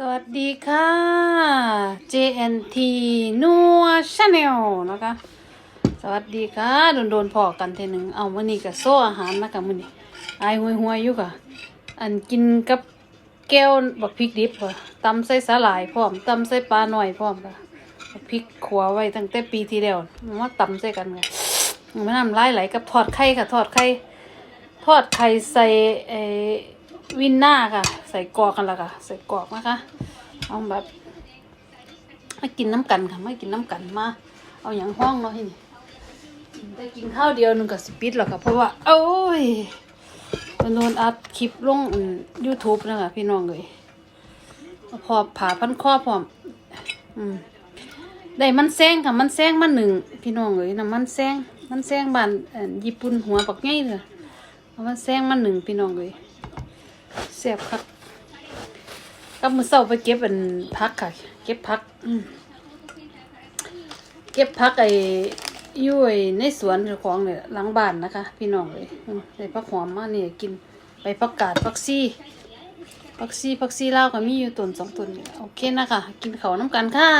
สวัสดีค่ะ JNT นัวชาแนลนะคะ สวัสดีค่ะโดนโดนๆพอกันเทนึงเอามื่อนี้กับโซ่อาหารนะคะมื่อนี้อห่วยห่วยอยู่ค่ะ อันกินกับแก้วบักพริกดิบค่ะตำใส่สาหร่ายพร้อมตำใส่ปลาหน่อยพร้อมค่ะบักพริกขัวไว้ตั้งแต่ปีที่แล้วมาตำใส่กันค่ะมันน้ำลายไหลกับทอดไข่ค่ะทอดไข่ทอดไข่ใส่เออ วินหน้าค่ะ ใส่กรอกกันละค่ะ ใส่กรอกนะคะ เอาแบบมากินน้ำกันค่ะมากินน้ำกันมา เอาอย่างห้องเนาะที่นี่ได้กินข้าวเดียวหนึงกับสปิดหรอกค่ะ เพราะว่า โอ้ยมันโดนอัดคลิปลงยูทูบนะคะพี่น้องเลยพอผ่าพันข้อพร้อม อืมได้มันแซงค่ะ มันแซงมาหนึ่งพี่น้องเลยนะมันแซงมันแซงบ้านญี่ปุ่นหัวปักใหญ่เลยมันแซงมาหนึ่งพี่น้องเลย แซ่บคักกับมือเศร้าไปเก็บเป็นพักค่ะ เก็บพักเก็บพักไอ้ยุ่ยในสวนของเนี่ยหลังบ้านนะคะ พี่น้องเลยอืมได้พักหอมมาเนี่ยกินไปพักกาดพักซี่พักซี่พักซี่ลาก็มีอยู่ตนสองตนนี่โอเคนะคะกินเขาน้ำกันค่ะ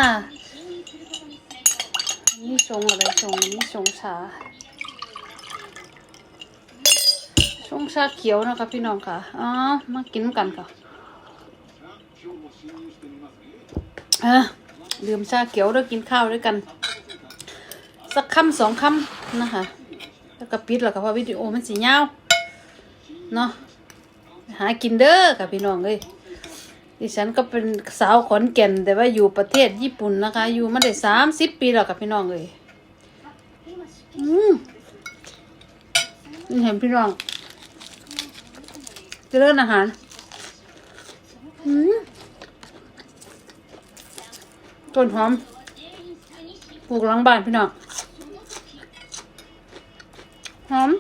นี่ชงอะไรชงนี่ชงชา ช งชาเขียวนะคะพี่น้องค่ะอ๋อมากินกันค่ะเออดื่มชาเขียวด้วยกินข้าวด้วยกัน สักคำสองคำนะคะแล้วก็ปิดแล้วก็เพราะวิดีโอมันสียาเนาะหากินเด้อค่ะพี่น้องเลยดิฉันก็เป็นสาวขอนแก่น แต่ว่าอยู่ประเทศญี่ปุ่นนะคะ อยู่มาได้สามสิบปีแล้วกับพี่น้องเลยอืมนี่เห็นพี่น้อง จะเริ่มอาหารต้นหอมปลูกหลังบ้านพี่น้องหอม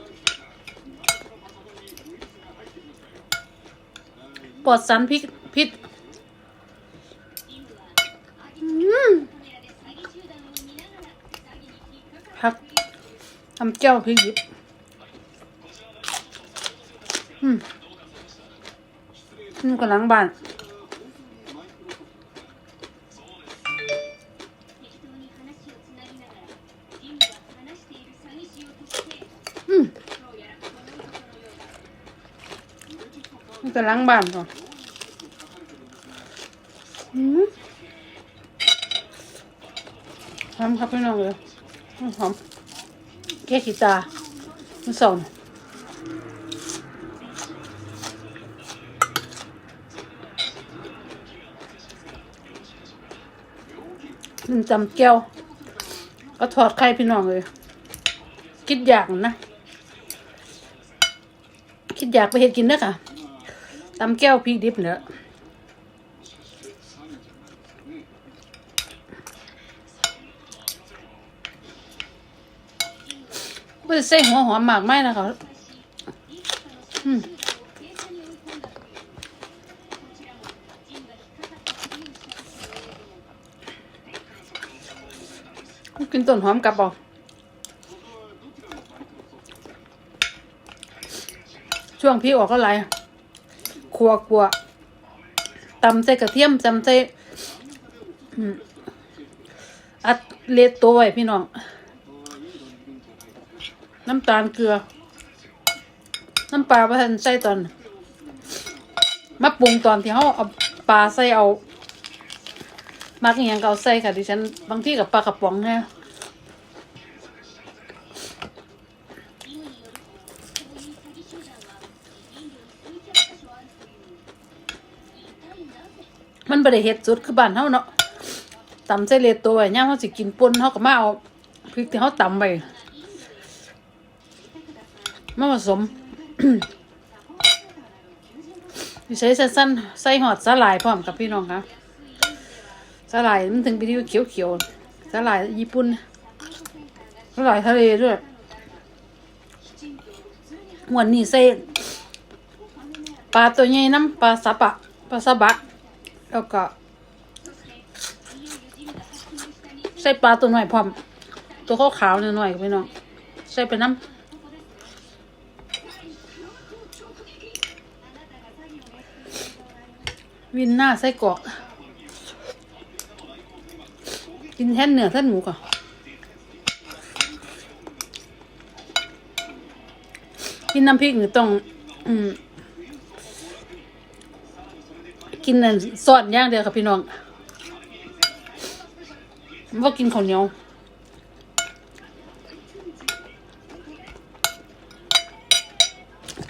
ปลอดสารพิษพิษพักทำเจ้าพริกอืม นี่ก็หลังบ้านอืมนี่ก็หลังบ้านก่อนอืมทำครับพี่น้องเลยหอมแก้ขีตาไม่ส่ง มันจำแก้วก็ถอดไข่พี่น้องเลย คิดอยากนะ คิดอยากไปเห็ดกินเด้อค่ะตำแก้วพริกดิบเนอะไม่ได้ใส่หัวหอมมากไม่นะคะอืม กินต้นหอมกลับเอาช่วงพี่ออกก็ไรครัวกลัวตำใส่กระเทียมตำใส่อัดเล็ดตัวไว้พี่น้อง น้ำตาลเกลือ น้ำปลาประทันใส่ตอน มาปรุงตอนที่เขาเอาปลาใส่เอา มักอหย่างก็เอาใส่ค่ะดิฉันบางที่กับปลากระป๋องเนี่ยมันบริเฮ็ดสุดคือบ้านเฮาเนาะตำใส่เลตัวไว้ย่ามเขาสิกินป่นเขาก็มาเอาพริกที่เขาตำไปมาผสมใช้สั้นๆใส่หอดสาหร่ายพร้อมกับพี่น้องครับ สาหร่ายมันถึงเป็นเขียวเขียวๆสาหร่ายญี่ปุ่นสาหร่ายทะเลด้วยวันนี้ใส่ปลาตัวใหญ่น้ำปลาซับะปลาซับะแล้วก็ใส่ปลาตัวหน่อยพร้อม ตัวขาวๆหน่อยๆพี่น้องใส่ไปน้ำวินหน้าไส้กอก กินแท่นเนื้อแท่นหมูก่อนกินน้ำพริกนี่ต้องอืมกินนั่ซอสอย่างเดียวค่ะพี่น้องว่ากินข้าวเหนียว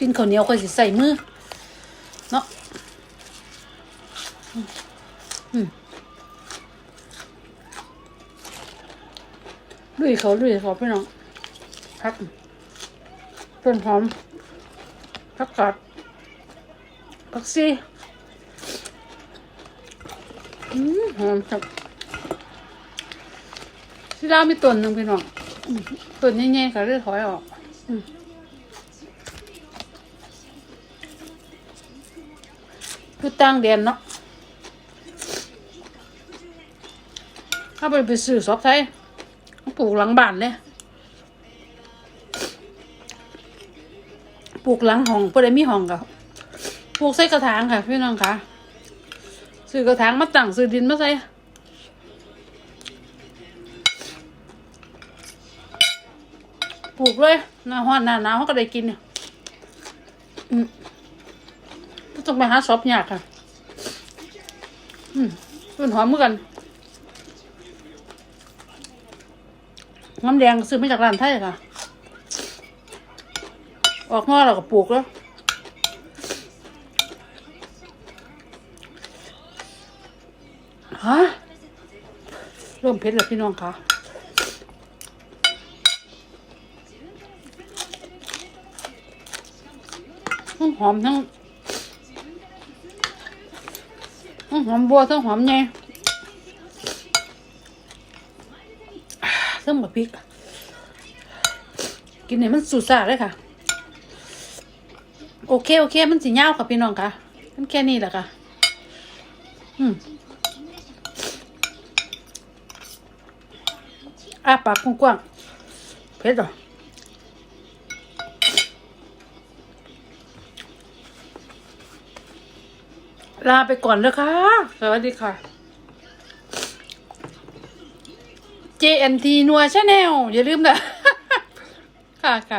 กินข้าวเหนียวก็สิใส่มือเนาะอืม ลุยเขาลุยเขาพี่น้องพักต้นหอมพักกาดพักซีอืมหอมจับที่ดาวมีต้นหนึ่งพี่น้องต้นใหญ่ๆค่ะเลยถอยออกคือตั้งเดียนเนาะถ้าไปไปซื้อซอบไทย ปลูกหลังบ้านเลยปลูกหลังห้องเพื่อได้มีห้องกับปลูกใส่กระถางค่ะ พี่น้องค่ะซื้อกระถางมาตั้งซื้อดินมาใส่ปลูกเลยหน้าห้อนหน้าหนาวเขาก็ได้กินเนี่ยต้องไปหาซอบยากค่ะ อืมเป็นหอมเหมือนกัน น้ำแดงซื้อมาจากร้านไทยค่ะ ออกงอแล้วก็ปลูกแล้วฮะเริ่มเผ็ดแล้วพี่น้องค่ะทั้งหอมทั้งทั้งหอมบัวทั้งหอมแห น่ทั้งบพริก กินเนี่ยมันสุดซ่าเลยค่ะ โอเค โอเค มันสีเงาค่ะพี่น้องค่ะมันแค่นี้แหละค่ะ อืมอ้าปากกว้างๆเผ็ดหรอลาไปก่อนเลยค่ะ สวัสดีค่ะ JNT นัวชาแนลอย่าลืมนะ ค่ะค่ะ